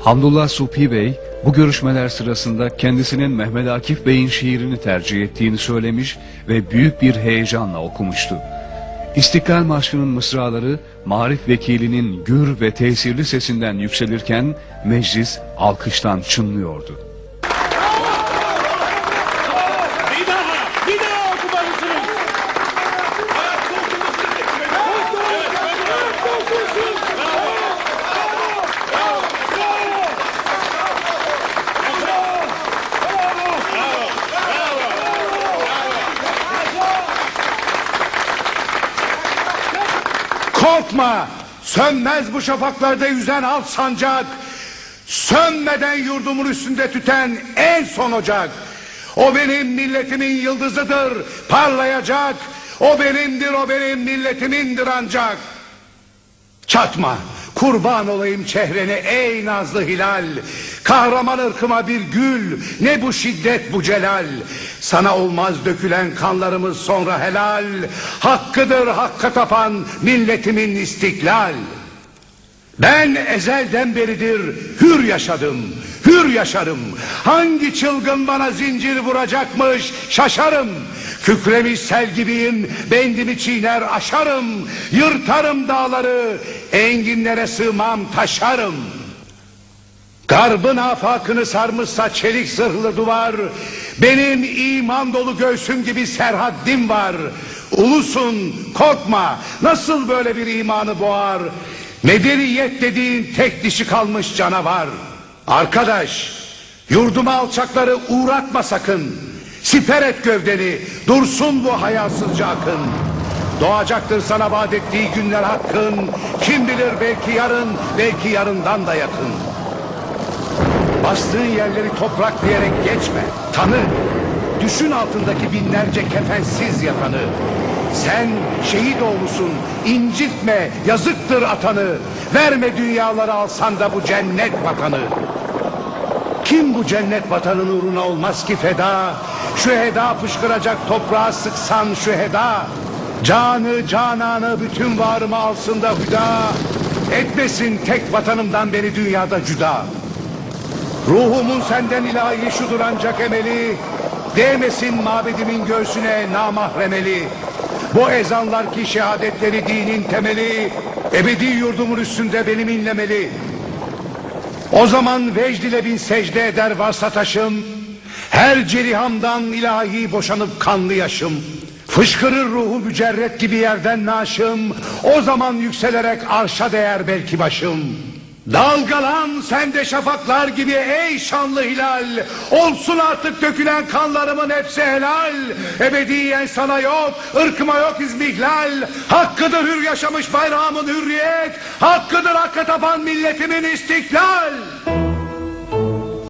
Hamdullah Supi Bey bu görüşmeler sırasında kendisinin Mehmet Akif Bey'in şiirini tercih ettiğini söylemiş ve büyük bir heyecanla okumuştu. İstiklal Marşı'nın mısraları Marif Vekili'nin gür ve tesirli sesinden yükselirken meclis alkıştan çınlıyordu. Bir daha, bir daha okumalısınız. Korkma! Sönmez bu şafaklarda yüzen alt sancak. Sönmeden yurdumun üstünde tüten en son ocak. O benim milletimin yıldızıdır, parlayacak. O benimdir, o benim milletimindir ancak. Çatma, kurban olayım çehrene ey nazlı hilal. Kahraman ırkıma bir gül, ne bu şiddet bu celal. Sana olmaz dökülen kanlarımız sonra helal. Hakkıdır hakka tapan milletimin istiklal. Ben ezelden beridir hür yaşadım, hür yaşarım. Hangi çılgın bana zincir vuracakmış şaşarım. Kükremiş sel gibiyim, bendimi çiğner aşarım. Yırtarım dağları, enginlere sığmam taşarım. Garbın afakını sarmışsa çelik zırhlı duvar. Benim iman dolu göğsüm gibi serhaddim var. Ulusun korkma. Nasıl böyle bir imanı boğar? Medeniyet dediğin tek dişi kalmış canavar. Arkadaş yurduma alçakları uğratma sakın Siper et gövdeni dursun bu hayasızca akın Doğacaktır sana vaat ettiği günler hakkın Kim bilir belki yarın belki yarından da yakın Bastığın yerleri toprak diyerek geçme. Tanı. Düşün altındaki binlerce kefensiz yatanı. Sen şehit oğlusun. incitme. Yazıktır atanı. Verme dünyaları alsan da bu cennet vatanı. Kim bu cennet vatanın uğruna olmaz ki feda? Şu heda fışkıracak toprağa sıksan şu heda. Canı cananı bütün varımı alsın da hüda. Etmesin tek vatanımdan beni dünyada cüda. Ruhumun senden ilahi şudur ancak emeli Değmesin mabedimin göğsüne namahremeli Bu ezanlar ki şehadetleri dinin temeli Ebedi yurdumun üstünde benim inlemeli O zaman vecd ile bin secde eder varsa taşım Her cerihamdan ilahi boşanıp kanlı yaşım. Fışkırır ruhu mücerret gibi yerden naşım. O zaman yükselerek arşa değer belki başım. Dalgalan sen de şafaklar gibi ey şanlı hilal. Olsun artık dökülen kanlarımın hepsi helal. Ebediyen sana yok ırkıma yok izmihlal Hakkıdır hür yaşamış bayrağımın hürriyet. Hakkıdır hakka tapan milletimin istiklal